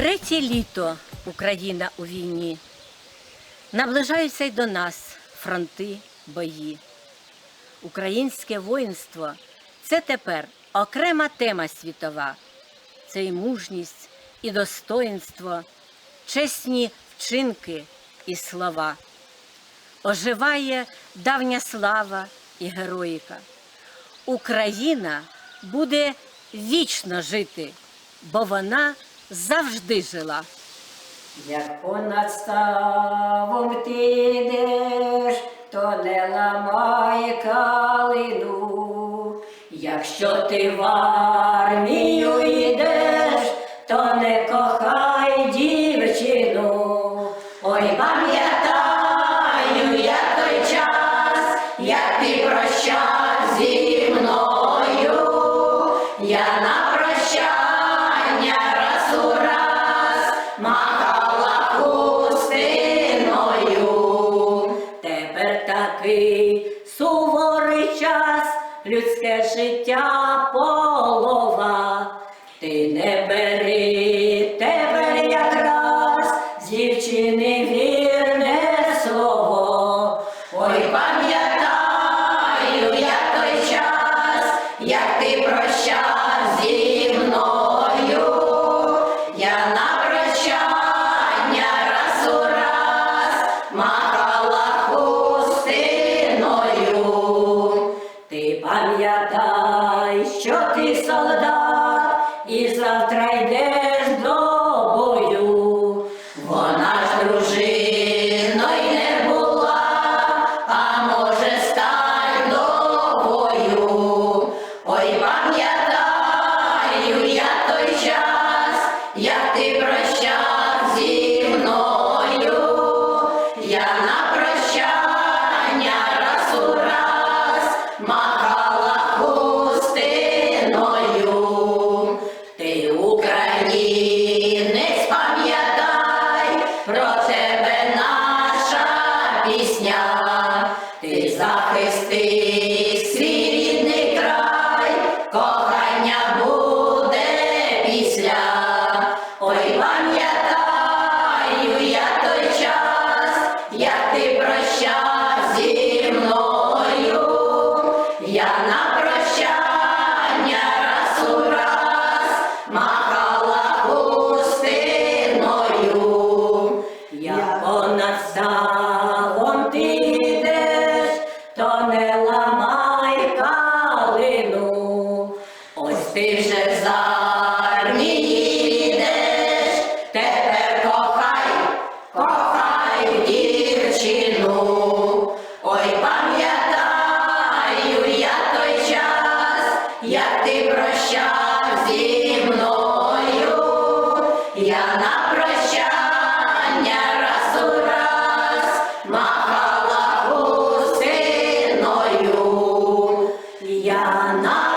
Третє літо Україна у війні. Наближаються й до нас фронти, бої. Українське воїнство це тепер окрема тема світова. Це і мужність, і достоїнство, чесні вчинки і слова. Оживає давня слава і героїка. Україна буде вічно жити, бо вона завжди жила. Як понад ставом ти йдеш, то не ламай калину. Якщо ти в армію йдеш, то не кохай дівчину. Ой, пам'ятаю я той час, як ти прощав зі мною. Я людське життя полова. Ти не бери тепер якраз з дівчини вірне слово. Ой, пам'ятаю я той час, як ти прощав зі мною. Я що ти солдат, і завтра йдеш до бою. Вона ж дружиною не була, а може стать новою. Ой, пам'ятаю я той час, як ти прощав зі мною. Я на прощання раз у раз махала українець, пам'ятай, про тебе наша пісня. Ти захисти Я на